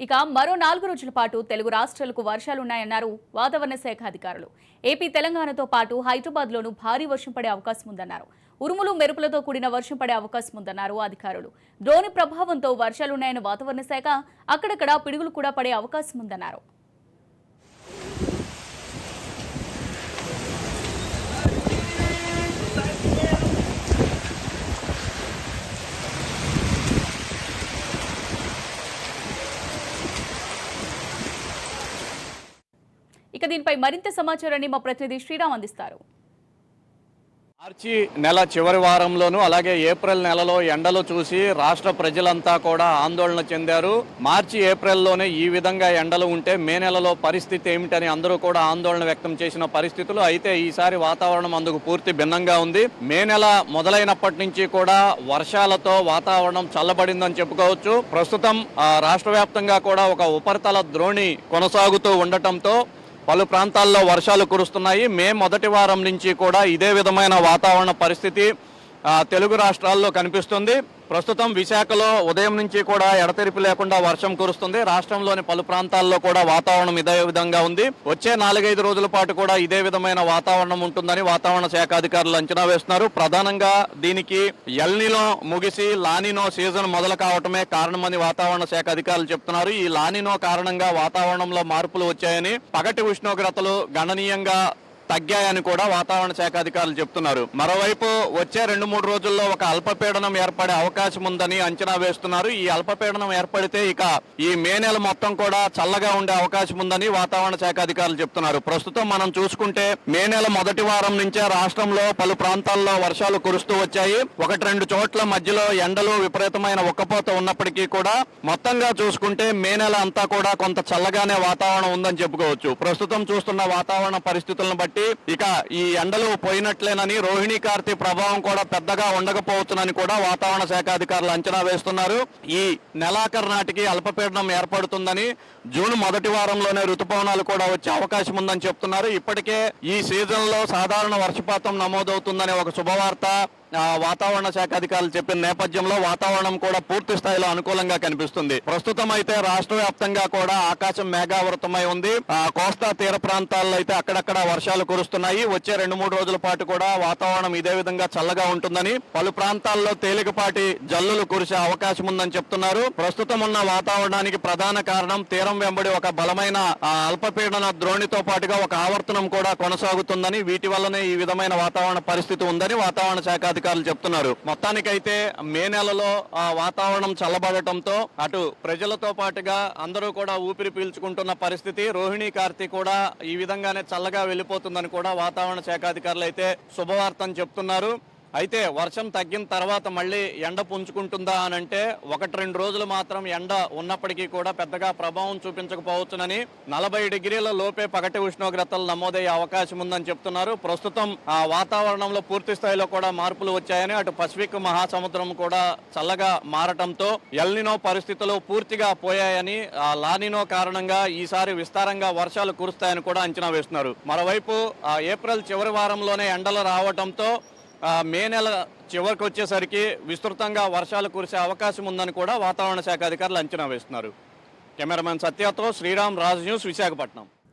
ఇక మరో నాలుగు రోజుల పాటు తెలుగు రాష్ట్రాలకు వర్షాలున్నాయన్నారు వాతావరణ శాఖ అధికారులు. ఏపీ తెలంగాణతో పాటు హైదరాబాద్లోనూ భారీ వర్షం పడే అవకాశం ఉందన్నారు. ఉరుములు మెరుపులతో కూడిన వర్షం పడే అవకాశం ఉందన్నారు అధికారులు. ద్రోణి ప్రభావంతో వర్షాలున్నాయన్న వాతావరణ శాఖ అక్కడక్కడ పిడుగులు కూడా పడే అవకాశం ఉందన్నారు. ఇక దీనిపై మరింత సమాచారాన్ని మా ప్రతినిధి శ్రీరామ్ అందిస్తారు. మార్చి నెల చివరి వారంలోనూ అలాగే ఏప్రిల్ నెలలో ఎండలు చూసి రాష్ట్ర ప్రజలంతా కూడా ఆందోళన చెందారు. మార్చి ఏప్రిల్లోనే ఈ విధంగా ఎండలు ఉంటే మే నెలలో పరిస్థితి ఏమిటని అందరూ కూడా ఆందోళన వ్యక్తం చేసిన పరిస్థితులు అయితే ఈసారి వాతావరణం అందుకు పూర్తి భిన్నంగా ఉంది. మే నెల మొదలైనప్పటి నుంచి కూడా వర్షాలతో వాతావరణం చల్లబడిందని చెప్పుకోవచ్చు. ప్రస్తుతం ఆ, రాష్ట్ర వ్యాప్తంగా కూడా ఒక ఉపరితల ద్రోణి కొనసాగుతూ ఉండటంతో పలు ప్రాంతాల్లో వర్షాలు కురుస్తున్నాయి. మే మొదటి వారం నుంచి కూడా ఇదే విధమైన వాతావరణ పరిస్థితి. తెలుగు రాష్ట్రాల్లో కనిపిస్తుంది. ప్రస్తుతం విశాఖలో ఉదయం నుంచి కూడా ఎడతెరిపి లేకుండా వర్షం కురుస్తుంది. రాష్ట్రంలోని పలు ప్రాంతాల్లో కూడా వాతావరణం ఇదే విధంగా ఉంది. వచ్చే నాలుగైదు రోజుల పాటు కూడా ఇదే విధమైన వాతావరణం ఉంటుందని వాతావరణ శాఖ అధికారులు అంచనా వేస్తున్నారు. ప్రధానంగా దీనికి ఎల్నిలో ముగిసి లానినో సీజన్ మొదలు కావటమే కారణమని వాతావరణ శాఖ అధికారులు చెప్తున్నారు. ఈ లానినో కారణంగా వాతావరణంలో మార్పులు వచ్చాయని పగటి ఉష్ణోగ్రతలు గణనీయంగా తగ్గాయని కూడా వాతావరణ శాఖ అధికారులు చెప్తున్నారు. మరోవైపు వచ్చే రెండు మూడు రోజుల్లో ఒక అల్పపీడనం ఏర్పడే అవకాశం ఉందని అంచనా వేస్తున్నారు. ఈ అల్పపీడనం ఏర్పడితే ఇక ఈ మే నెల మొత్తం కూడా చల్లగా ఉండే అవకాశం ఉందని వాతావరణ శాఖ అధికారులు చెప్తున్నారు. ప్రస్తుతం మనం చూసుకుంటే మే నెల మొదటి వారం నుంచే రాష్ట్రంలో పలు ప్రాంతాల్లో వర్షాలు కురుస్తూ వచ్చాయి. ఒకటి రెండు చోట్ల మధ్యలో ఎండలు విపరీతమైన ఉక్కపోత ఉన్నప్పటికీ కూడా మొత్తంగా చూసుకుంటే మే నెల అంతా కూడా కొంత చల్లగానే వాతావరణం ఉందని చెప్పుకోవచ్చు. ప్రస్తుతం చూస్తున్న వాతావరణ పరిస్థితులను బట్టి ఇక ఈ ఎండలు పోయినట్లేనని రోహిణి కార్తీ ప్రభావం కూడా పెద్దగా ఉండకపోవచ్చునని కూడా వాతావరణ శాఖ అధికారులు అంచనా వేస్తున్నారు. ఈ నెలాఖరు నాటికి అల్పపీడనం ఏర్పడుతుందని జూన్ మొదటి వారంలోనే రుతుపవనాలు కూడా వచ్చే అవకాశం ఉందని చెప్తున్నారు. ఇప్పటికే ఈ సీజన్లో సాధారణ వర్షపాతం నమోదవుతుందనే ఒక శుభవార్త. వాతావరణ శాఖ అధికారులు చెప్పిన నేపథ్యంలో వాతావరణం కూడా పూర్తి స్థాయిలో అనుకూలంగా కనిపిస్తుంది. ప్రస్తుతం అయితే రాష్ట్ర వ్యాప్తంగా కూడా ఆకాశం మేఘావృతమై ఉంది. ఆ, కోస్తా తీర ప్రాంతాల్లో అయితే అక్కడక్కడ వర్షాలు కురుస్తున్నాయి. వచ్చే రెండు మూడు రోజుల పాటు కూడా వాతావరణం ఇదే విధంగా చల్లగా ఉంటుందని పలు ప్రాంతాల్లో తేలికపాటి జల్లులు కురిసే అవకాశం ఉందని చెప్తున్నారు. ప్రస్తుతం ఉన్న వాతావరణానికి ప్రధాన కారణం తీరం వెంబడి ఒక బలమైన అల్పపీడన ద్రోణితో పాటుగా ఒక ఆవర్తనం కూడా కొనసాగుతుందని వీటి వల్లనే ఈ విధమైన వాతావరణ పరిస్థితి ఉందని వాతావరణ శాఖ అధికారులు చెప్తున్నారు. మొత్తానికైతే మే నెలలో ఆ, వాతావరణం చల్లబడటంతో అటు ప్రజలతో పాటుగా అందరూ కూడా ఊపిరి పీల్చుకుంటున్న పరిస్థితి. రోహిణి కార్తీ కూడా ఈ విధంగానే చల్లగా వెళ్ళిపోతుందని కూడా వాతావరణ శాఖ అధికారులు అయితే శుభవార్తను చెప్తున్నారు. అయితే వర్షం తగ్గిన తర్వాత మళ్ళీ ఎండ పుంజుకుంటుందా అని అంటే ఒకటి రెండు రోజులు మాత్రం ఎండ ఉన్నప్పటికీ కూడా పెద్దగా ప్రభావం చూపించకపోవచ్చునని నలభై డిగ్రీల లోపే పగటి ఉష్ణోగ్రతలు నమోదయ్యే అవకాశం ఉందని చెప్తున్నారు. ప్రస్తుతం ఆ వాతావరణంలో పూర్తి స్థాయిలో కూడా మార్పులు వచ్చాయని అటు పసిఫిక్ మహాసముద్రం కూడా చల్లగా మారటంతో ఎల్నినో పరిస్థితులు పూర్తిగా పోయాయని ఆ లానినో కారణంగా ఈసారి విస్తారంగా వర్షాలు కురుస్తాయని కూడా అంచనా వేస్తున్నారు. మరోవైపు ఆ ఏప్రిల్ చివరి వారంలోనే ఎండలు రావడంతో మే నెల చివరికి వచ్చేసరికి విస్తృతంగా వర్షాలు కురిసే అవకాశం ఉందని కూడా వాతావరణ శాఖ అధికారులు అంచనా వేస్తున్నారు. కెమెరామెన్ సత్యతో శ్రీరామ్ రాజ్ న్యూస్ విశాఖపట్నం.